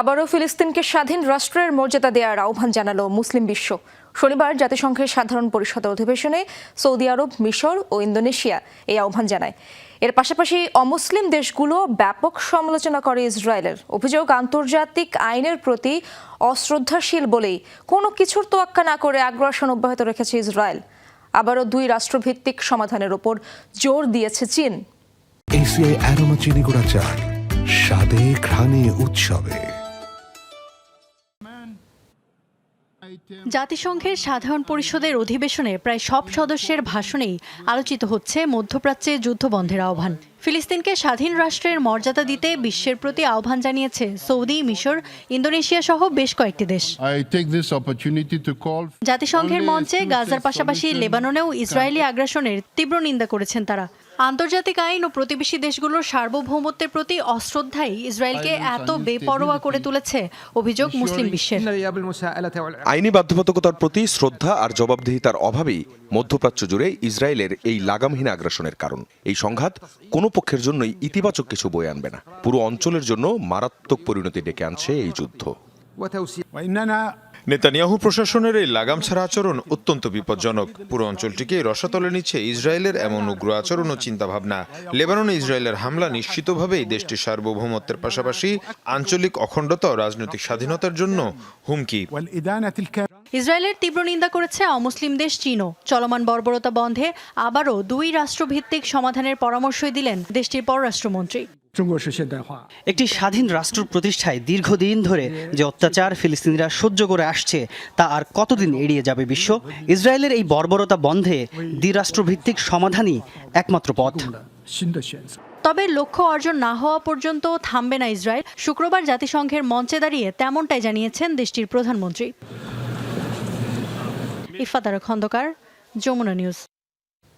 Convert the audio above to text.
আবারও ফিলিস্তিনকে স্বাধীন রাষ্ট্রের মর্যাদা দেওয়ার আহ্বান জানালো মুসলিম বিশ্ব। শনিবার জাতিসংঘের সাধারণ পরিষদের অধিবেশনে সৌদি আরব, মিশর ও ইন্দোনেশিয়া এই আহ্বান জানায়। এর পাশাপাশি অমুসলিম দেশগুলো ব্যাপক সমালোচনা করে ইসরায়েলের। অভিযোগ, আন্তর্জাতিক আইনের প্রতি অশ্রদ্ধাশীল বলেই কোনো কিছুর তোয়াক্কা না করে আগ্রাসন অব্যাহত রেখেছে ইসরায়েল। আবারও দুই রাষ্ট্রভিত্তিক সমাধানের ওপর জোর দিয়েছে চীন। এসিআই অ্যারোমা চিনি গুঁড়া চা স্বাদে ঘ্রাণে উৎসবে। জাতিসংঘের সাধারণ পরিষদের অধিবেশনে প্রায় সব সদস্যের ভাষণেই আলোচিত হচ্ছে মধ্যপ্রাচ্যে যুদ্ধবন্ধের আহ্বান। ফিলিস্তিনকে স্বাধীন রাষ্ট্রের মর্যাদা দিতে বিশ্বের প্রতি আহ্বান জানিয়েছে সৌদি মিশর ইন্দোনেশিয়া সহ বেশ কয়েকটি দেশ। জাতিসংঘের মঞ্চে গাজার পাশাপাশি লেবাননেও ইসরায়েলি আগ্রাসনের তীব্র নিন্দা করেছেন তারা। আন্তর্জাতিক আইন ও প্রতিবেশী দেশগুলোর সার্বভৌমত্বের প্রতি অশ্রদ্ধাই ইসরায়েলকে এত বেপরোয়া করে তুলেছে অভিযোগ মুসলিম বিশ্বের। আইনি বাধ্যবাধকতার প্রতি শ্রদ্ধা আর জবাবদিহিতার অভাবেই মধ্যপ্রাচ্য জুড়ে ইসরায়েলের এই লাগামহীন আগ্রাসনের কারণ। এই সংঘাত কোনো পক্ষের জন্যই ইতিবাচক কিছু বয়ে আনবে না। পুরো অঞ্চলের জন্য মারাত্মক পরিণতি ডেকে আনছে এই যুদ্ধ। নেতানিয়াহু প্রশাসনের এই লাগাম ছাড়া আচরণ অত্যন্ত বিপজ্জনক। পুরো অঞ্চলটিকে রসাতলে নিচ্ছে ইসরায়েলের এমন উগ্র আচরণ ও চিন্তাভাবনা। লেবাননে ইসরায়েলের হামলা নিশ্চিতভাবেই দেশটির সার্বভৌমত্বের পাশাপাশি আঞ্চলিক অখণ্ডতা ও রাজনৈতিক স্বাধীনতার জন্য হুমকি। ইসরায়েলের তীব্র নিন্দা করেছে অমুসলিম দেশ চীনও। চলমান বর্বরতা বন্ধে আবারও দুই রাষ্ট্রভিত্তিক সমাধানের পরামর্শই দিলেন দেশটির পররাষ্ট্রমন্ত্রী। একটি স্বাধীন রাষ্ট্র প্রতিষ্ঠায় দীর্ঘদিন ধরে যে অত্যাচার ফিলিস্তিনিরা সহ্য করে আসছে তা আর কতদিন এড়িয়ে যাবে বিশ্ব? ইসরায়েলের এই বর্বরতা বন্ধে দ্বিরাষ্ট্রভিত্তিক সমাধানই একমাত্র পথ। তবে লক্ষ্য অর্জন না হওয়া পর্যন্ত থামবে না ইসরায়েল। শুক্রবার জাতিসংঘের মঞ্চে দাঁড়িয়ে তেমনটাই জানিয়েছেন দেশটির প্রধানমন্ত্রী। ইফাতার খন্দকার যমুনা নিউজ।